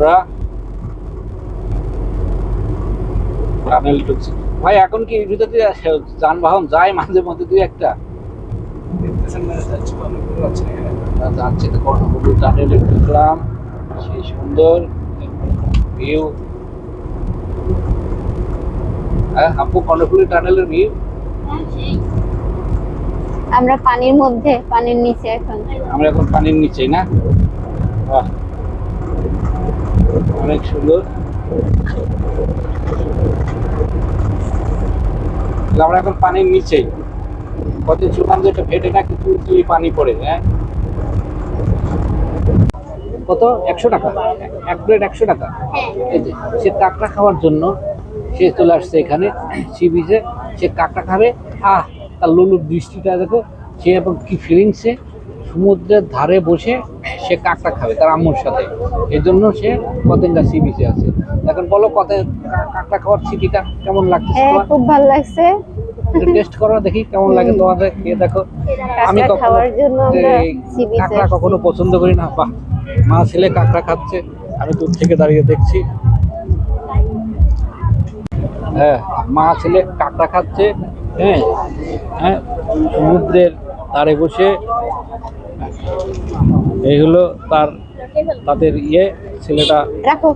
আমরা টানেল ঢুকছি ভাই এখন কি এর ভিতর দিয়ে যানবাহন যায় মাঝে মধ্যে দুই একটা? যাচ্ছে তো কর্ণপুকুর টানেলে ঢুকলাম সেই সুন্দর ভিউ হ্যাঁ আপু কর্ণপুকুর টানেলের ভিউ আমরা পানির মধ্যে পানির নিচে এখন। আমরা এখন পানির নিচেই না? বাহ। অনেক সুন্দর। আমরা এখন পানির নিচে। কত শুনলাম যে এটা ফেটে না কিছু তুই পানি পড়ে হ্যাঁ? কত? একশো টাকা। এক প্লেট একশো টাকা। এই যে সে কাঁকড়া খাওয়ার জন্য সে চলে আসছে এখানে সি বিচে। সে কাঁকড়া খাবে। আহ তার লুলুর দৃষ্টিটা দেখো। সে এবং কি ফিলিংসে সমুদ্রের ধারে বসে সে কাঁকড়া খাবে তার আম্মুর সাথে। এই জন্য সে পতেঙ্গা সি বিচে আছে। এখন বলো কত কাঁকড়া খাওয়ার স্মৃতিটা কেমন লাগছে? হ্যাঁ খুব ভালো লাগছে। টেস্ট করো দেখি কেমন লাগে তোমাদের। খেয়ে দেখো আমি কাঁকড়া কখনো খাওয়ার জন্য কাঁকড়া পছন্দ করি না। বাহ মা ছেলে কাঁকড়া খাচ্ছে আমি দূর থেকে দাঁড়িয়ে দেখছি। হ্যাঁ মা ছেলে কাঁকড়া খাচ্ছে হ্যাঁ হ্যাঁ সমুদ্রের ধারে বসে এই হলো তার তাদের ইয়ে ছেলেটা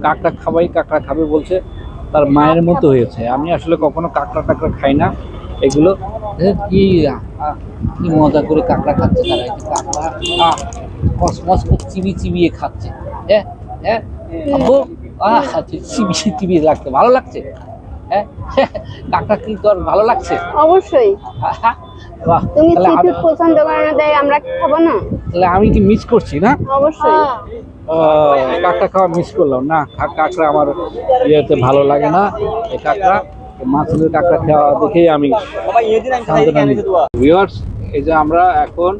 কাঁকড়া খাবাই কাঁকড়া খাবে বলছে। তার মায়ের মতো হয়েছে। আমি আসলে কখনো কাঁকড়া টাকড়া খাই না। এগুলো কি কি মজা করে কাঁকড়া খাচ্ছে তারা কাঁকড়া। কসমস করে চিবি চিবিয়ে খাচ্ছে। হ্যাঁ হ্যাঁ? খাচ্ছে চিবিয়ে চিবিয়ে লাগছে ভালো লাগছে? হ্যাঁ? কাঁকড়া কি তোর ভালো লাগছে? অবশ্যই। তুমি তাহলে সি আমি ফুড পছন্দ করো না তাই আমরা খাব না? তাহলে আমি কি মিস করছি না? অবশ্যই। কাঁকড়া খাওয়া মিস করলাম না? কাঁকড়া আমার ইয়েতে ভালো লাগে না। এই কাঁকড়া মাছের কাঁকড়া খাওয়া দেখেই আমি ভিউয়ার্স এই যে আমরা এখন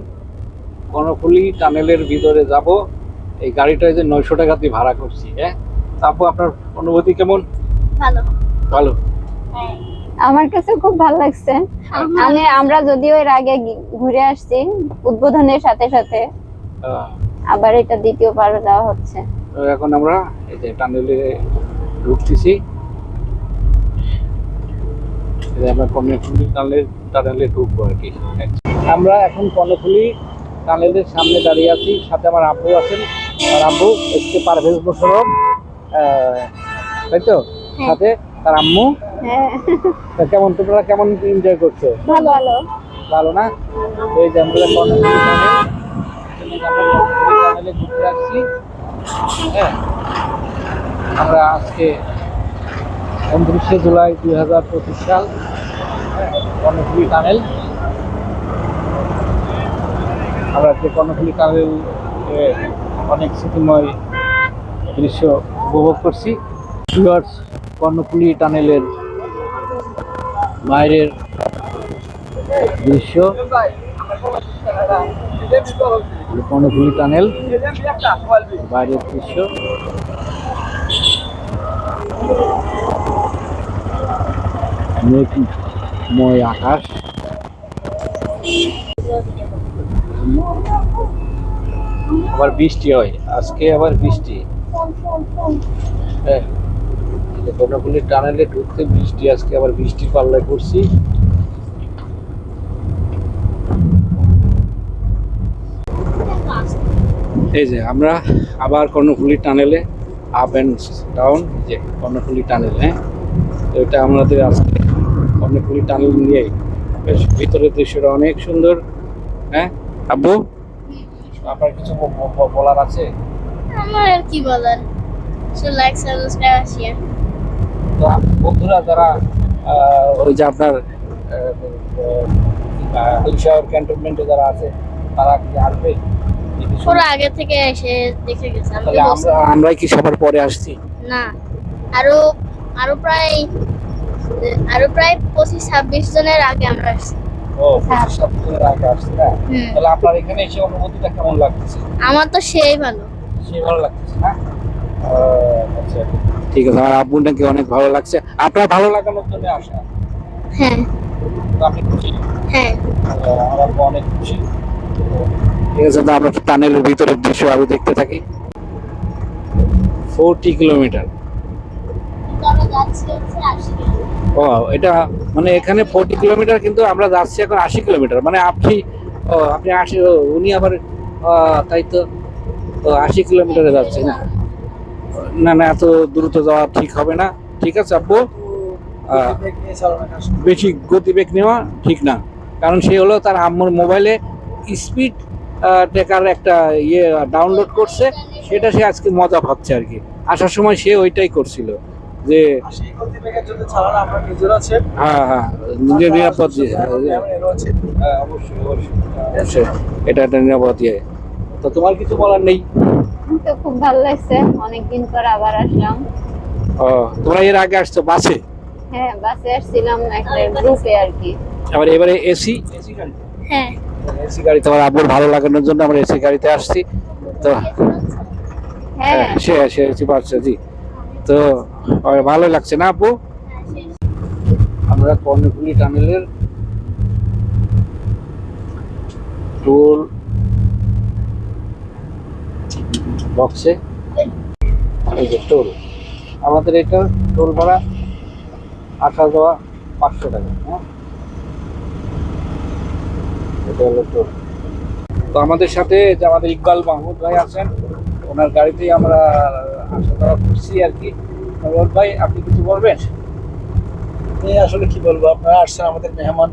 কর্ণফুলি টানেলের ভিতরে যাব। এই গাড়িটা যে নয়শো টাকা দিয়ে ভাড়া করছি হ্যাঁ? তারপর আপনার অনুভূতি কেমন? ভালো। ভালো। আমার কাছে খুব ভালো লাগছে। আমি আমরা যদিও এর আগে ঘুরে আসছি উদ্বোধনের সাথে সাথে। আবার এটা দ্বিতীয়বার যাওয়া হচ্ছে। এখন আমরা এই যে টানেলে ঢুকতেছি। এই আমরা কর্ণফুলি টানেলের টানেলে ঢুকবো আর কি। আমরা এখন কর্ণফুলি টানেলের সামনে দাঁড়িয়ে আছি। সাথে আমার আব্বু আছেন। আর আব্বু এসকে পারভেজ বসরম। তাই তো? সাথে তার আম্মু? হ্যাঁ। কেমন তোমরা কেমন এনজয় করছ? ভালো ভালো। ভালো না? এই যে আমরা ঘুরতে আসছি। হ্যাঁ। আমরা আজকে উনত্রিশে জুলাই দুই হাজার পঁচিশ সাল। হ্যাঁ, কর্ণফুলি টানেল আমরা যে কর্ণফুলি টানেল অনেক স্মৃতিময় দৃশ্য উপভোগ করছি। কর্ণফুলি টানেলের বাইরের দৃশ্য। কর্ণফুলি টানেল বাইরের দৃশ্য। মেঘময় আকাশ। আবার বৃষ্টি হয়। আজকে আবার বৃষ্টি। হ্যাঁ। এই টানেলে ঢুকতে বৃষ্টি, আজকে আবার বৃষ্টি পাল্লায় করছি এই যে আমরা আবার কর্ণফুলি টানেলে আপ অ্যান্ড ডাউন যে কর্ণফুলি টানেল হ্যাঁ? এটা আমাদের আজকে কর্ণফুলি টানেল নিয়েই বেশ ভিতরের দৃশ্যটা অনেক সুন্দর হ্যাঁ? আব্বু? আপনার কিছু বলার আছে? আমার কি বলার? লাইক সাবস্ক্রাইব শেয়ার তো বন্ধুরা যারা ওই যে আপনার ক্যান্টনমেন্টে যারা আছে তারা কি আসবে? ওরা আগে থেকে এসে দেখে গেছে আমি আমরা কি সবার পরে আসছি? না আরও আরও প্রায় আরও প্রায় পঁচিশ ছাব্বিশ জনের আগে আমরা আসছি। ও পঁচিশ সপ্তাহের আগে আসছি না? তাহলে আপনার এখানে এসে অনুভূতিটা কেমন লাগতেছে আমার তো সেই ভালো। সে ভালো লাগতেছে না? ঠিক আছে আমার আব্বু নাকি অনেক ভালো লাগছে। আপনার ভালো লাগানোর জন্য আসা। হ্যাঁ। আপনি খুশি? হ্যাঁ। আমার আব্বু অনেক খুশি। ঠিক আছে আমরা টানেলের ভিতরের দৃশ্য আরও দেখতে থাকি। Forty kilometre. যাচ্ছি হচ্ছে আশি কিলোমিটার। ও এটা মানে এখানে ফোরটি কিলোমিটার কিন্তু আমরা যাচ্ছি এখন আশি কিলোমিটার। মানে আপনি আপনি আশি উনি আবার তাই তো আশি কিলোমিটারে যাচ্ছে না? না না এত দ্রুত যাওয়া ঠিক হবে না। ঠিক আছে আপু বেশি গতিবেগ নেওয়া ঠিক না। কারণ সে হলো তার আম্মুর মোবাইলে স্পিড টেকার একটা ইয়ে ডাউনলোড করছে সেটা সে আজকে মজা পাচ্ছে আর কি। আসার সময় সে ওইটাই করছিল যে হ্যাঁ হ্যাঁ নিজের নিরাপদ হ্যাঁ, এটা একটা নিরাপদ ইয়ে তো তোমার কিছু বলার নেই? তো খুব ভালো লাগছে। অনেকদিন পর আবার আসলাম। ও তোমরা এর আগে আসছো বাসে? হ্যাঁ বাসে আসছিলাম একটা গ্রুপে আর কি। আবার এবারে এসি? এসি গাড়িতে হ্যাঁ। এসি গাড়িতে আমার আব্বুর ভালো লাগানোর জন্য আমরা এসি গাড়িতে আসছি। তো হ্যাঁ। হ্যাঁ, সে সে এসি পাচ্ছে জি। তো ভালো লাগছে না আপু আমরা কর্ণফুলি টানেলের টোল বক্সে এই যে টোল। আমাদের এটা টোল ভাড়া আসা যাওয়া পাঁচশো টাকা হ্যাঁ? এটা হলো টোল। তো আমাদের সাথে যে আমাদের ইকবাল মাহমুদ ভাই আছেন ওনার গাড়িতেই আমরা আসা যাওয়া করছি আর কি। রোড ভাই আপনি কিছু বলবেন? এই আসলে কি বলব আপনারা আসছেন আমাদের মেহমান।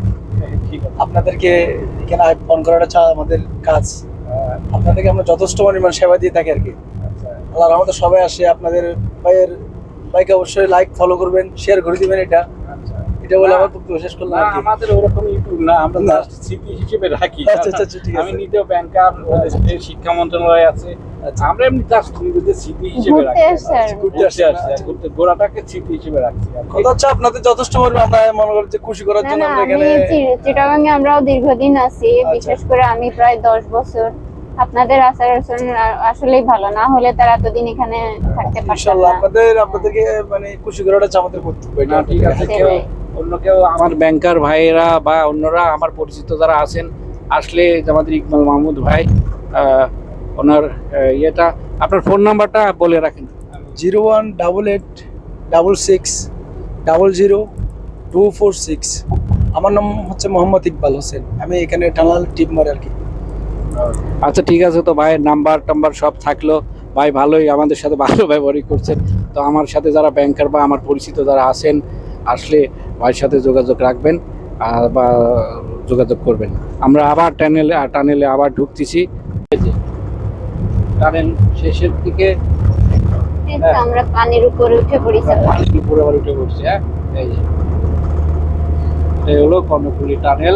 ঠিক আছে। আপনাদেরকে এখানে ফোন করাটা চা আমাদের কাজ। আপনাদেরকে আমরা যথেষ্ট পরিমাণ সেবা দিয়ে থাকি আর কি আল্লাহ রহমতে সবাই আসে আপনাদের ভাইয়ের ভাইকে অবশ্যই লাইক ফলো করবেন শেয়ার করে দিবেন এটা এটা বলে আমার বক্তব্য শেষ করলাম। আমাদের ওরকম ইউটিউব না আমরা হিসেবে রাখি আচ্ছা, আচ্ছা, আচ্ছা, ঠিক আমি নিজেও ব্যাংকার শিক্ষা মন্ত্রণালয় আছে। আমরা এমনি জাস্ট নিজেদের সিপি হিসেবে রাখি। ঘুরতে আসছি ঘুরতে গোড়াটাকে সিপি হিসেবে রাখছি কথা হচ্ছে আপনাদের যথেষ্ট পরিমাণ আমরা মনে করি যে খুশি করার জন্য আমরা এখানে চিটাগাঙ্গে আমরাও দীর্ঘদিন আছি। বিশেষ করে আমি প্রায় দশ বছর আপনাদের আচার আচরণ আসলেই ভালো না হলে তারা এতদিন এখানে থাকতে ইনশাল্লাহ না। আপনাদের আপনাদেরকে মানে খুশি করাটা আমাদের কর্তব্য এটা না ঠিক আছে কেউ অন্য কেউ আমার ব্যাংকার ভাইয়েরা বা অন্যরা আমার পরিচিত যারা আছেন আসলে আমাদের ইকবাল মাহমুদ ভাই ওনার ইয়েটা আপনার ফোন নাম্বারটা বলে রাখেন। Zero one double eight double six double zero two four six আমার নাম হচ্ছে মোহাম্মদ ইকবাল হোসেন। আমি এখানে টানাল টিপ মারি আর কি। আচ্ছা ঠিক আছে তো ভাইয়ের নাম্বার টাম্বার সব থাকল। ভাই ভালোই আমাদের সাথে ভালো ব্যবহারই করছেন। তো আমার সাথে যারা ব্যাংকার বা আমার পরিচিত যারা আছেন আসলে ভাইয়ের সাথে যোগাযোগ রাখবেন আর বা যোগাযোগ করবেন। আমরা আবার টানেলে টানেলে আবার ঢুকতেছি। টানেল শেষের দিকে। এই আমরা পানির উপরে উঠে পড়েছি। পানির উপরে আবার উঠে পড়ছে হ্যাঁ। এই হলো কর্ণফুলি টানেল।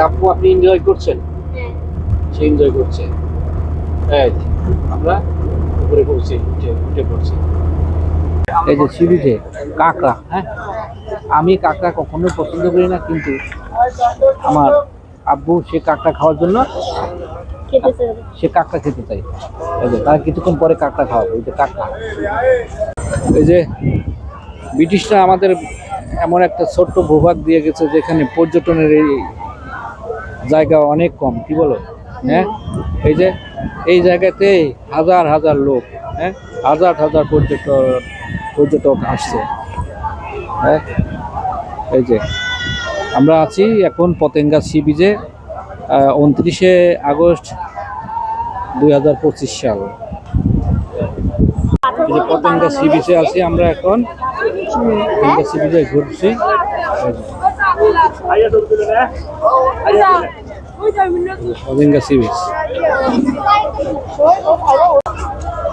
আপু আপনি এনজয় করছেন? হ্যাঁ। সে এনজয় করছে। এই আমরা উপরে পড়ছি উঠে উঠে পড়ছি। এই যে সিঁড়িতে কাঁকড়া। হ্যাঁ আমি কাঁকড়া কখনো পছন্দ করি না কিন্তু আমার আব্বু সে কাঁকড়া খাওয়ার জন্য খেতে চাই সে কাঁকড়া খেতে চাই এই যে তার কিছুক্ষণ পরে কাঁকড়া খাওয়াবো ওই যে কাঁকড়া। এই যে ব্রিটিশরা আমাদের এমন একটা ছোট্ট ভূভাগ দিয়ে গেছে যেখানে পর্যটনের এই জায়গা অনেক কম, কি বলো? হ্যাঁ? এই যে, এই জায়গাতে হাজার হাজার লোক হ্যাঁ? হাজার হাজার পর্যটক পর্যটক আসছে হ্যাঁ? এই যে, আমরা আছি এখন পতেঙ্গা সি বিচে উনত্রিশে আগস্ট দুই হাজার পঁচিশ সাল। এই যে পতেঙ্গা সি বিচে আছি আমরা এখন। পতেঙ্গা সি বিচে ঘুরছি। Patenga sea beach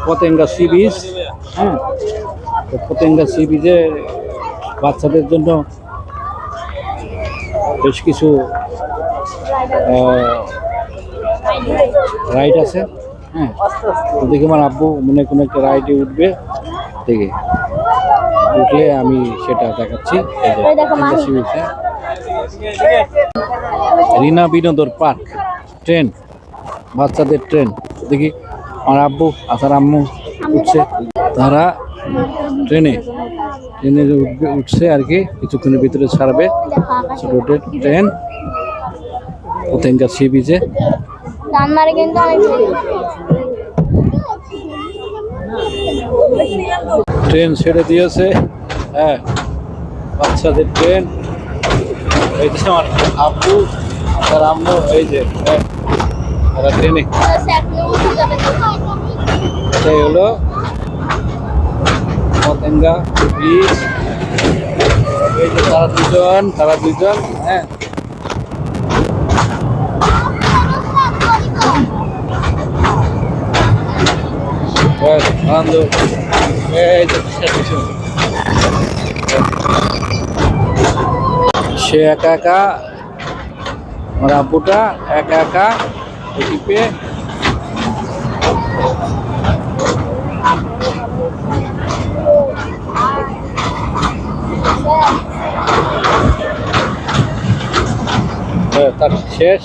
Patenga sea beach হ্যাঁ তো পতেঙ্গা সি বিচে বাচ্চাদের জন্য বেশ কিছু রাইড আছে। হ্যাঁ। তো দেখি আমার আব্বু মনে কোনো একটা রাইডে উঠবে। দেখি। উঠলে আমি সেটা দেখাচ্ছি। রিনা বিনোদর পার্ক, ট্রেন, বাচ্চাদের ট্রেন। দেখি আমার আব্বু আসার আম্মু উঠছে। তারা ট্রেনে ট্রেনে উঠবে, উঠছে আর কি, কিছুক্ষণের ভিতরে ছাড়বে। ছোট ট্রেন পতেঙ্গা সি ট্রেন ছেড়ে দিয়েছে। হ্যাঁ বাচ্চাদের ট্রেন। এই যে আব্বু আর আম্মু, এই যে হ্যাঁ তারা এটাই হলো পতেঙ্গা ব্রিজ। এই যে তারা দুজন তারা দুজন হ্যাঁ। আনন্দ। এই যে। সে একা একা আমার আব্বুটা একা একা টিপে হ্যাঁ, তার শেষ।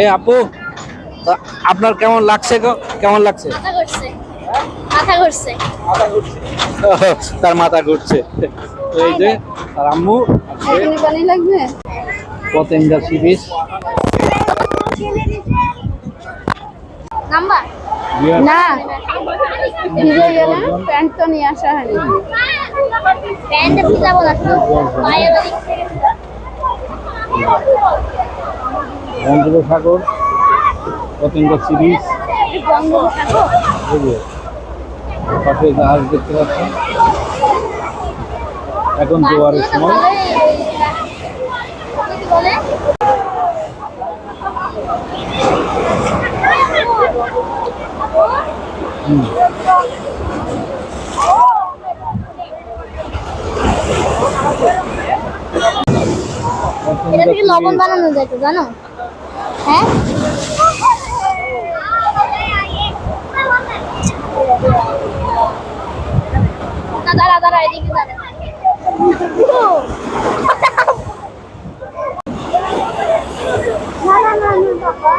এই আপু আপনার কেমন লাগছে গো? কেমন লাগছে? তার মাথা ঘুরছে। এই যে তার আম্মু এখানে পানি লাগবে? পতেঙ্গা সি বিচ নাম্বার না ভিজে গেলে প্যান্ট তো নিয়ে আসা হয়নি। প্যান্টে ভিজাবো না শুধু বঙ্গোপসাগর পতেঙ্গা সি বিচ পাশে জাহাজ দেখতে পাচ্ছেন। এখন জোয়ারের সময়। এটা থেকে লবণ বানানো যায় তো জানো? হ্যাঁ? দাঁড়া দাঁড়া এদিকে দাঁড়া না না না না বাবা